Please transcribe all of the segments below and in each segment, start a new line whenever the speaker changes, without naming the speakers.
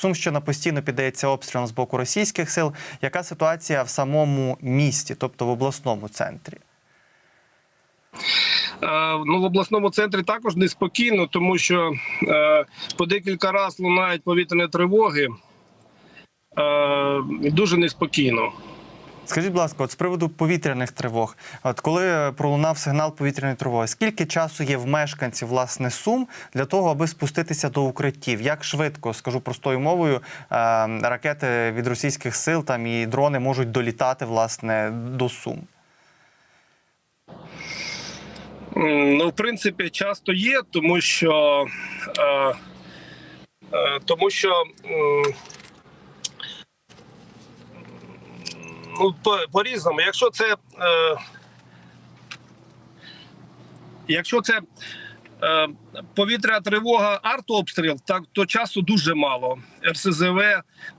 Сумщина постійно піддається обстрілам з боку російських сил. Яка ситуація в самому місті, тобто в обласному центрі?
Е, Ну, в обласному центрі також неспокійно, тому що е, по декілька разів лунають повітряні тривоги. Е, дуже неспокійно.
Скажіть, будь ласка, от з приводу повітряних тривог, от коли пролунав сигнал повітряної тривоги, скільки часу є в мешканців власне сум для того, аби спуститися до укриттів? Як швидко скажу простою мовою, е, ракети від російських сил там і дрони можуть долітати власне до сум?
Ну, в принципі, часто є, тому що, е, е, тому що м, ну, по- по-різному. Якщо це, е, якщо це е, повітряна тривога, артобстріл, так то часу дуже мало. РСЗВ.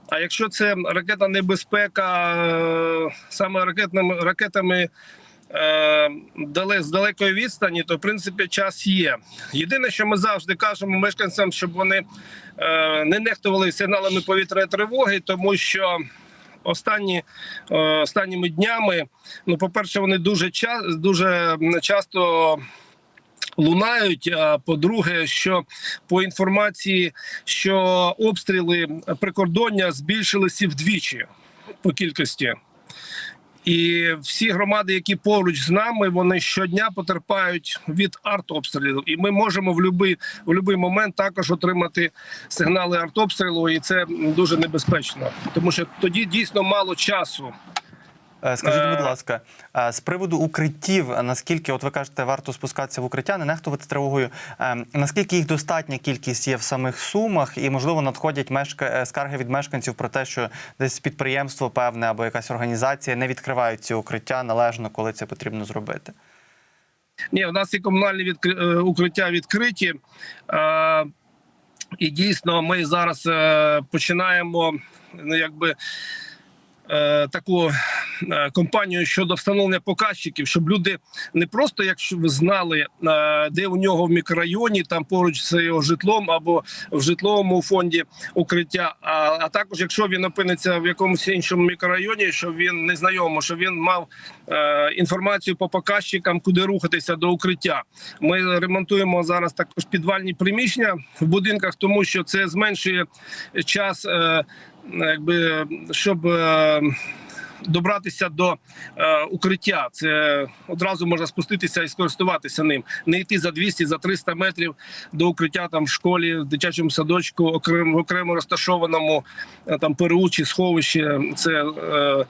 А якщо це ракетна небезпека, е, саме ракетними ракетами е, з далекої відстані, то в принципі час є. Єдине, що ми завжди кажемо мешканцям, щоб вони е, не нехтували сигналами повітряної тривоги, тому що. Останні е, останніми днями, ну, по-перше, вони дуже ча дуже часто лунають. А по-друге, що по інформації, що обстріли прикордоння збільшилися вдвічі по кількості. І всі громади, які поруч з нами, вони щодня потерпають від артобстрілів. І ми можемо в будь-який в момент також отримати сигнали артобстрілу, і це дуже небезпечно, тому що тоді дійсно мало часу.
Е, Скажіть, будь
Е.
ласка, е, з приводу укриттів, наскільки, от ви кажете, варто спускатися в укриття, не нехтувати тривогою. Наскільки їх достатня кількість є в самих сумах, і можливо надходять мешка... скарги від мешканців про те, що десь підприємство певне або якась організація не відкривають ці укриття належно, коли це потрібно зробити.
Ні, у нас і комунальні відкри... укриття відкриті. І дійсно, ми зараз е, починаємо ну, якби. е, Таку компанію щодо встановлення показчиків, щоб люди не просто, якщо ви знали, е, де у нього в мікрорайоні, там поруч з його житлом або в житловому фонді укриття. А, а також, якщо він опиниться в якомусь іншому мікрорайоні, щоб він не знайомий, щоб він мав е, інформацію по показчикам, куди рухатися до укриття. Ми ремонтуємо зараз також підвальні приміщення в будинках, тому що це зменшує час, е, якби щоб. Добратися до е, укриття, це одразу можна спуститися і скористуватися ним. Не йти за 200, за 300 метрів до укриття там в школі, в дитячому садочку, окремо окремо розташованому е, там ПРУ чи сховищі. Це е,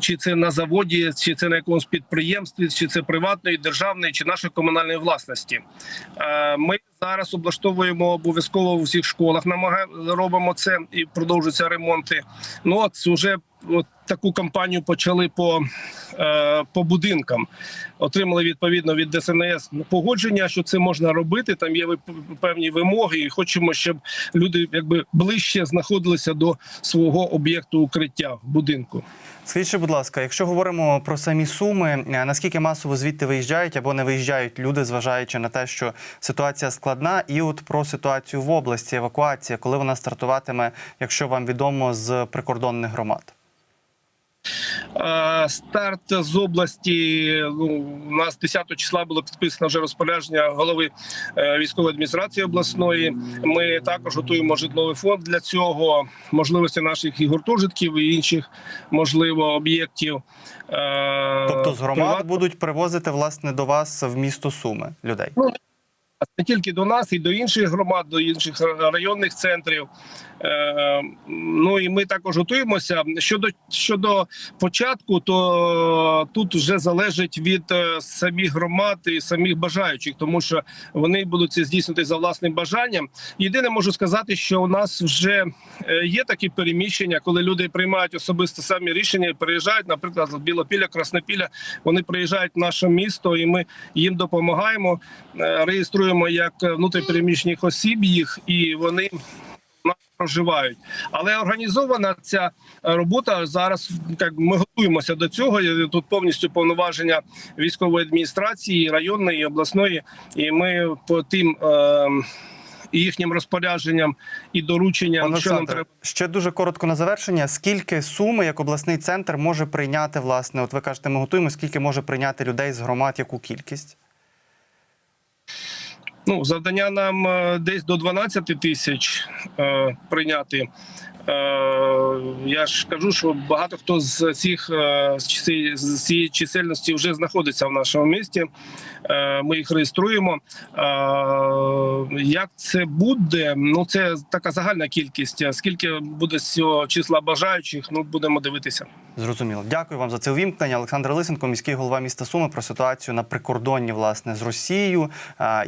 чи це на заводі, чи це на якомусь підприємстві, чи це приватної, державної, чи нашої комунальної власності. Е, Ми зараз облаштовуємо обов'язково в усіх школах. Намагаємо робимо це і продовжуються ремонти. Ну от вже от таку кампанію почали по, е, по будинкам. Отримали відповідно від ДСНС погодження, що це можна робити. Там є певні вимоги, і хочемо, щоб люди якби ближче знаходилися до свого об'єкту укриття в будинку.
Скажіть, будь ласка, якщо говоримо про самі суми, е, наскільки масово звідти виїжджають або не виїжджають люди, зважаючи на те, що ситуація складна, і от про ситуацію в області, евакуація, коли вона стартуватиме, якщо вам відомо з прикордонних громад?
Е, Старт з області ну, у нас 10 числа було підписано вже розпорядження голови е, військової адміністрації обласної. Ми також готуємо житловий фонд для цього, можливості наших і гуртожитків і інших можливо об'єктів. Е,
Тобто з громад
приват-
будуть привозити власне до вас в місто Суми людей.
Не тільки до нас, і до інших громад, до інших районних центрів. Е, ну і ми також готуємося. Щодо щодо початку, то тут вже залежить від е, самих громад і самих бажаючих, тому що вони будуть це здійснити за власним бажанням. Єдине можу сказати, що у нас вже е, є такі переміщення, коли люди приймають особисто самі рішення і приїжджають, наприклад, з Білопілля, Краснопілля. Вони приїжджають в наше місто, і ми їм допомагаємо, реєструємо як внутрішньопереміщених осіб їх, і вони проживають. Але організована ця робота зараз. Як ми готуємося до цього. Тут повністю повноваження військової адміністрації, районної і обласної, і ми по тим. Е- їхнім розпорядженням і дорученням,
Пане
що нам треба.
ще дуже коротко на завершення. Скільки суми як обласний центр може прийняти власне? От ви кажете, ми готуємо. Скільки може прийняти людей з громад? Яку кількість?
Ну, завдання нам е, десь до 12 тисяч е, прийняти. Е, я ж кажу, що багато хто з цих е, з цієї чисельності вже знаходиться в нашому місті. Е, ми їх реєструємо. Як це буде? Ну це така загальна кількість. Скільки буде з цього числа бажаючих? Ну будемо дивитися.
Зрозуміло. Дякую вам за це увімкнення. Олександр Лисенко, міський голова міста Суми, про ситуацію на прикордонні власне з Росією.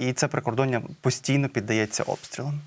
І це прикордоння постійно піддається обстрілам.